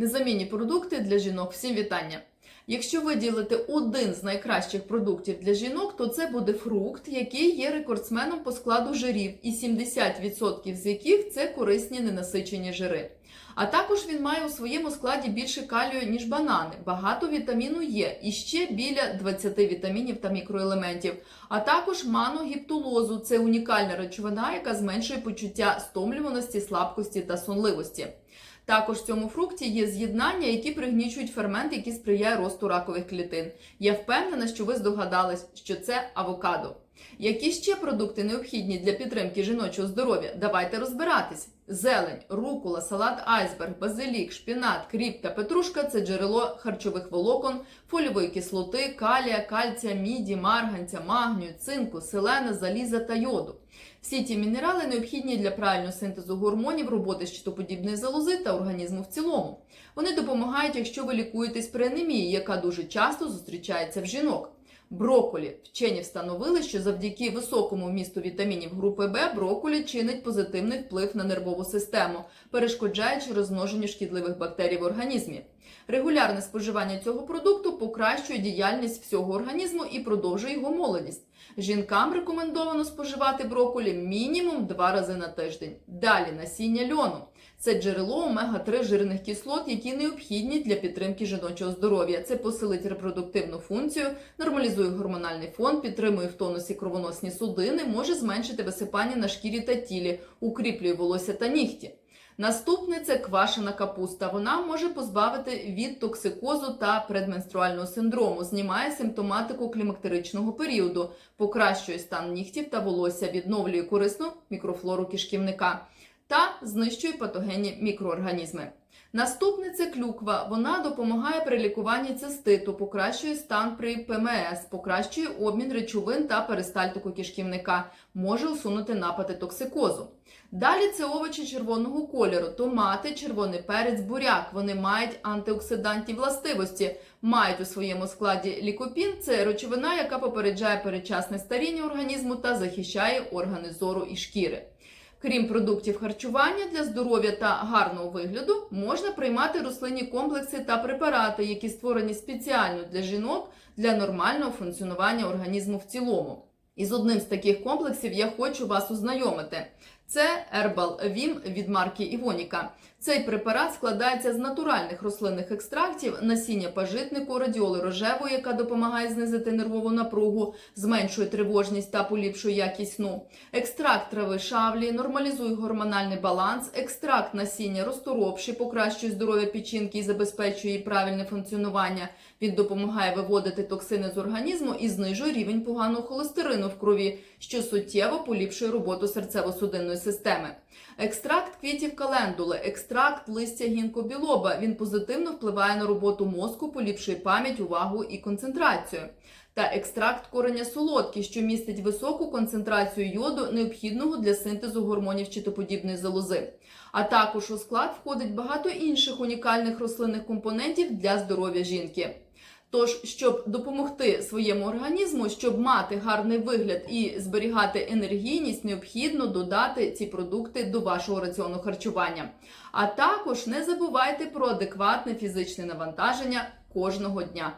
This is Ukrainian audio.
Незамінні продукти для жінок. Всім вітання! Якщо виділити один з найкращих продуктів для жінок, то це буде фрукт, який є рекордсменом по складу жирів, і 70% з яких це корисні ненасичені жири. А також він має у своєму складі більше калію, ніж банани. Багато вітаміну Є і ще біля 20 вітамінів та мікроелементів. А також маногіптулозу це унікальна речовина, яка зменшує почуття стомлюваності, слабкості та сонливості. Також в цьому фрукті є з'єднання, які пригнічують фермент, який сприяє росту ракових клітин. Я впевнена, що ви здогадались, що це авокадо. Які ще продукти необхідні для підтримки жіночого здоров'я? Давайте розбиратись. Зелень, рукула, салат айсберг, базилік, шпінат, кріп та петрушка це джерело харчових волокон, фольової кислоти, калія, кальція, міді, марганця, магнію, цинку, селена, заліза та йоду. Всі ті мінерали необхідні для правильного синтезу гормонів, роботи щитоподібної залози та організму в цілому. Вони допомагають, якщо ви лікуєтесь при анемії, яка дуже часто зустрічається в жінок. Броколі вчені встановили, що завдяки високому вмісту вітамінів групи Б броколі чинить позитивний вплив на нервову систему, перешкоджаючи розмноженню шкідливих бактерій в організмі. Регулярне споживання цього продукту покращує діяльність всього організму і продовжує його молодість. Жінкам рекомендовано споживати броколі мінімум два рази на тиждень. Далі насіння льону. Це джерело омега-3 жирних кислот, які необхідні для підтримки жіночого здоров'я. Це посилить репродуктивну функцію, нормалізує гормональний фон, підтримує в тонусі кровоносні судини, може зменшити висипання на шкірі та тілі, укріплює волосся та нігті. Наступне це квашена капуста. Вона може позбавити від токсикозу та предменструального синдрому, знімає симптоматику клімактеричного періоду, покращує стан нігтів та волосся, відновлює корисну мікрофлору кишківника та знищує патогенні мікроорганізми. Наступне це клюква. Вона допомагає при лікуванні циститу, покращує стан при ПМС, покращує обмін речовин та перистальтику кишківника, може усунути напади токсикозу. Далі це овочі червоного кольору, томати, червоний перець, буряк. Вони мають антиоксидантні властивості, мають у своєму складі лікопін. Це речовина, яка попереджає передчасне старіння організму та захищає органи зору і шкіри. Крім продуктів харчування для здоров'я та гарного вигляду, можна приймати рослинні комплекси та препарати, які створені спеціально для жінок для нормального функціонування організму в цілому. І з одним з таких комплексів я хочу вас ознайомити. Це Herbal Vim від марки Івоніка. Цей препарат складається з натуральних рослинних екстрактів, насіння пажитнику, радіоли рожевої, яка допомагає знизити нервову напругу, зменшує тривожність та поліпшує якість сну. Екстракт трави шавлі, нормалізує гормональний баланс, екстракт насіння розторопші, покращує здоров'я печінки і забезпечує її правильне функціонування. Він допомагає виводити токсини з організму і знижує рівень поганого холестерину в крові, що суттєво поліпшує роботу серцево-судинної системи. Екстракт квітів календули, екстракт листя гінкобілоба. Він позитивно впливає на роботу мозку, поліпшує пам'ять, увагу і концентрацію. Та екстракт кореня солодкий, що містить високу концентрацію йоду, необхідного для синтезу гормонів щитоподібної залози. А також у склад входить багато інших унікальних рослинних компонентів для здоров'я жінки. Тож, щоб допомогти своєму організму, щоб мати гарний вигляд і зберігати енергійність, необхідно додати ці продукти до вашого раціону харчування. А також не забувайте про адекватне фізичне навантаження кожного дня.